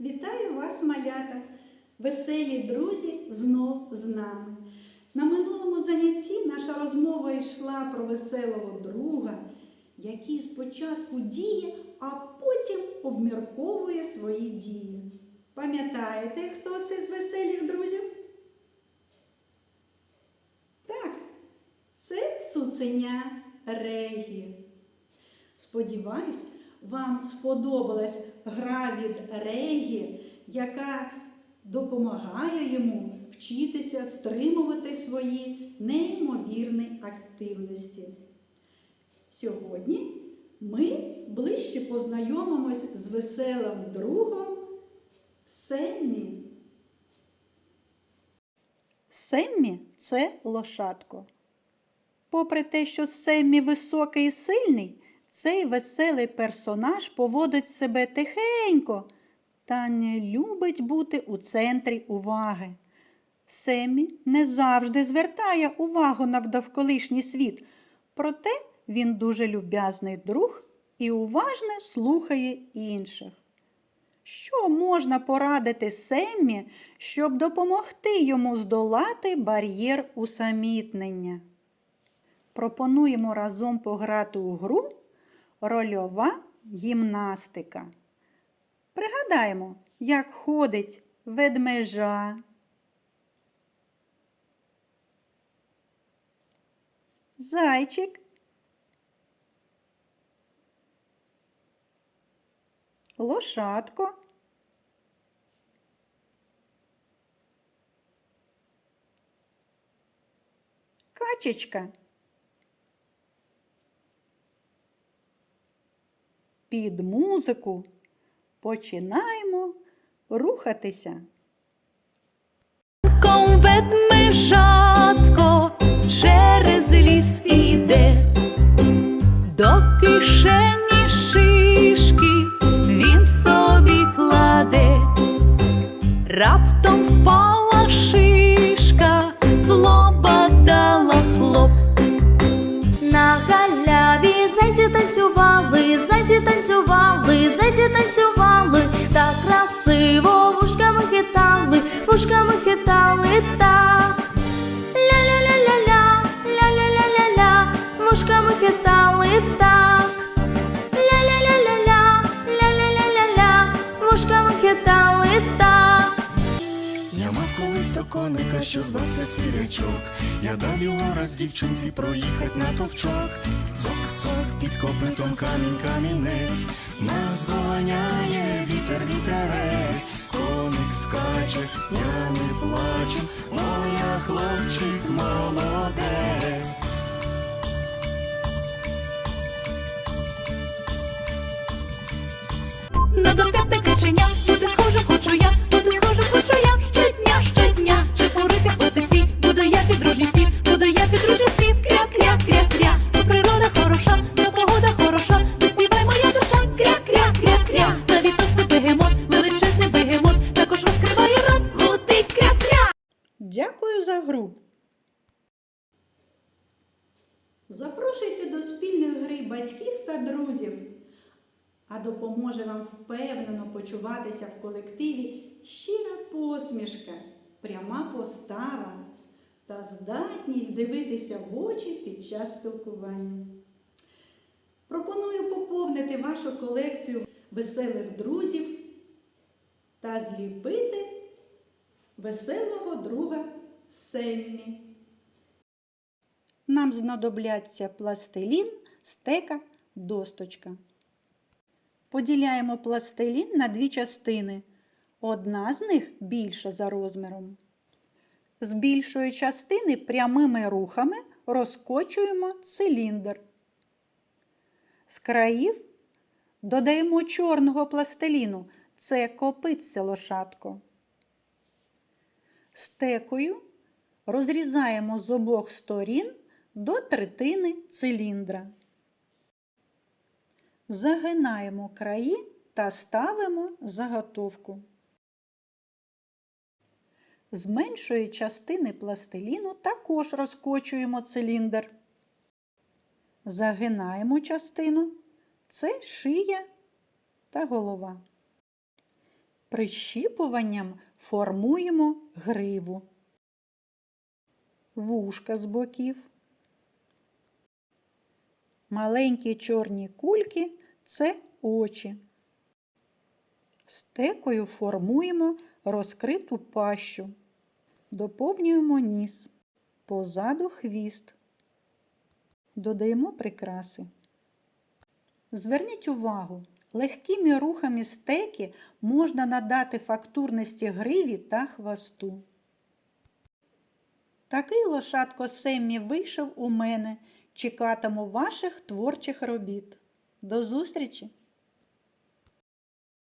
Вітаю вас, малята! Веселі друзі знов з нами. На минулому занятті наша розмова йшла про веселого друга, який спочатку діє, а потім обмірковує свої дії. Пам'ятаєте, хто це з веселих друзів? Так, це цуценя Регі. Сподіваюсь, вам сподобалась гра від Регі, яка допомагає йому вчитися стримувати свої неймовірні активності. Сьогодні ми ближче познайомимось з веселим другом Семмі. Семмі це лошадко. Попри те, що Семмі високий і сильний, цей веселий персонаж поводить себе тихенько та не любить бути у центрі уваги. Семмі не завжди звертає увагу на довколишній світ, проте він дуже люб'язний друг і уважно слухає інших. Що можна порадити Семмі, щоб допомогти йому здолати бар'єр усамітнення? Пропонуємо разом пограти у гру рольова гімнастика. Пригадаємо, як ходить ведмежа, зайчик, лошадко, качечка. Під музику починаємо рухатися. Ведмежатко через ліс іде, до кишені шишки він собі кладе, раптом впала шишка, танцювали, танцювали, так красиво вушками хитали, вушками хитали так. Ля-ля-ля-ля-ля, ля-ля-ля-ля-ля, вушками хитали так. Ля-ля-ля-ля-ля, ля-ля-ля-ля-ля, вушками хитали так. Я мав колись то коника, що звався сірячок. Я дав його раз дівчинці проїхать на товчок. Цок-цок під копитом камінь камінець. Нас доганяє вітер вітерець. Коник скаче, я не плачу, моя хлопчик молодець. Дякую за гру. Запрошуйте до спільної гри батьків та друзів, а допоможе вам впевнено почуватися в колективі щира посмішка, пряма постава та здатність дивитися в очі під час спілкування. Пропоную поповнити вашу колекцію веселих друзів та зліпити веселого друга Семмі. Нам знадобляться пластилін, стека, досточка. Поділяємо пластилін на дві частини. Одна з них більша за розміром. З більшої частини прямими рухами розкочуємо циліндр. З країв додаємо чорного пластиліну. Це копиться лошадко. Стекою розрізаємо з обох сторін до третини циліндра. Загинаємо краї та ставимо заготовку. З меншої частини пластиліну також розкочуємо циліндр. Загинаємо частину. Це шия та голова. Прищіпуванням формуємо гриву, вушка з боків. Маленькі чорні кульки це очі. Стекою формуємо розкриту пащу. Доповнюємо ніс. Позаду хвіст. Додаємо прикраси. Зверніть увагу, легкими рухами стеки можна надати фактурності гриві та хвосту. Такий лошадко Семмі вийшов у мене. Чекатиму ваших творчих робіт. До зустрічі!